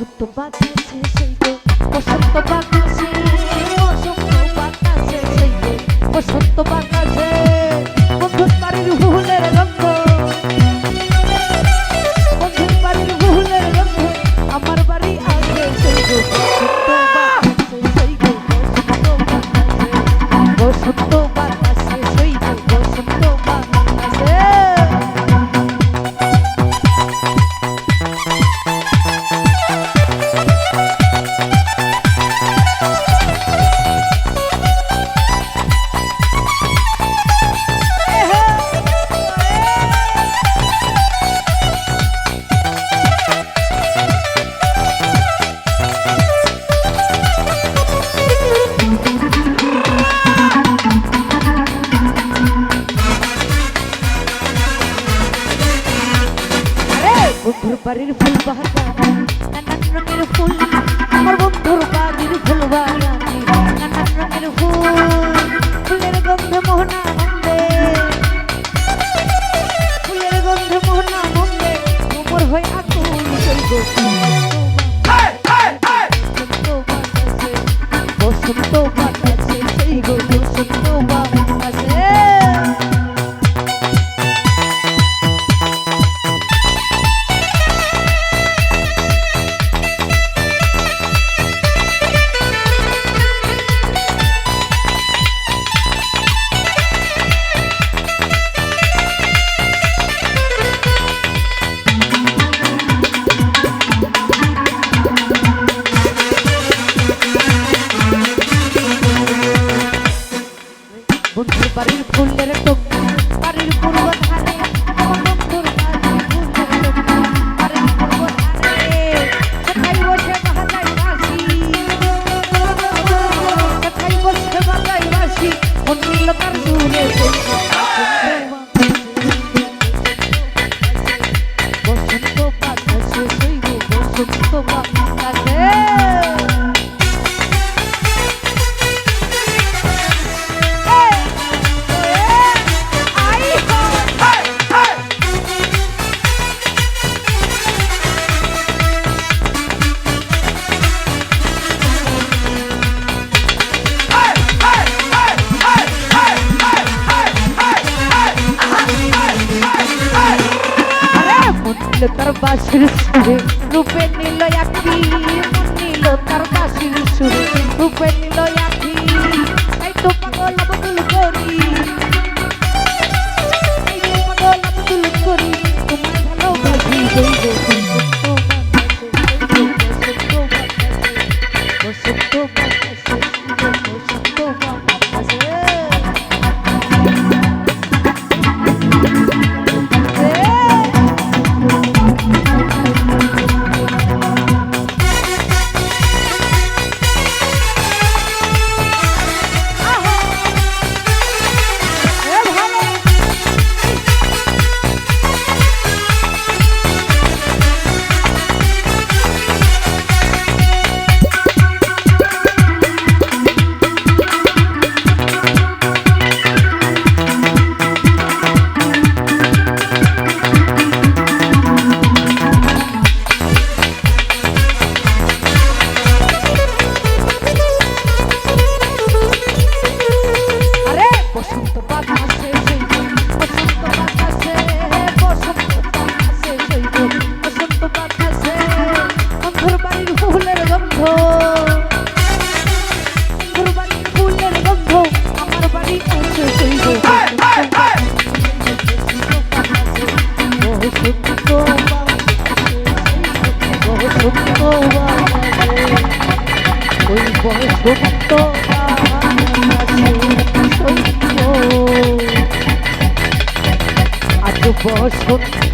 বসন্ত বাঁধেছে সেই তো বসন্ত বন্ধুর বাড়ির ফুল বাগান নানান রঙের ফুল আমার বন্ধুর বাড়ির ফুল বাগানে নানান রঙের ফুল ফুলের গন্ধে মোহনা নন্দে ফুলের গন্ধে মোহনা নন্দে কোমর হয়ে আকুল বসন্ত বাতাসে সেই গো বসন্ত তার মনিল তার বাসির সুরে রূপে নীল একটি মনিল তার বাসির সুরে। বসন্ত ওই বসন্ত আজ বসন্ত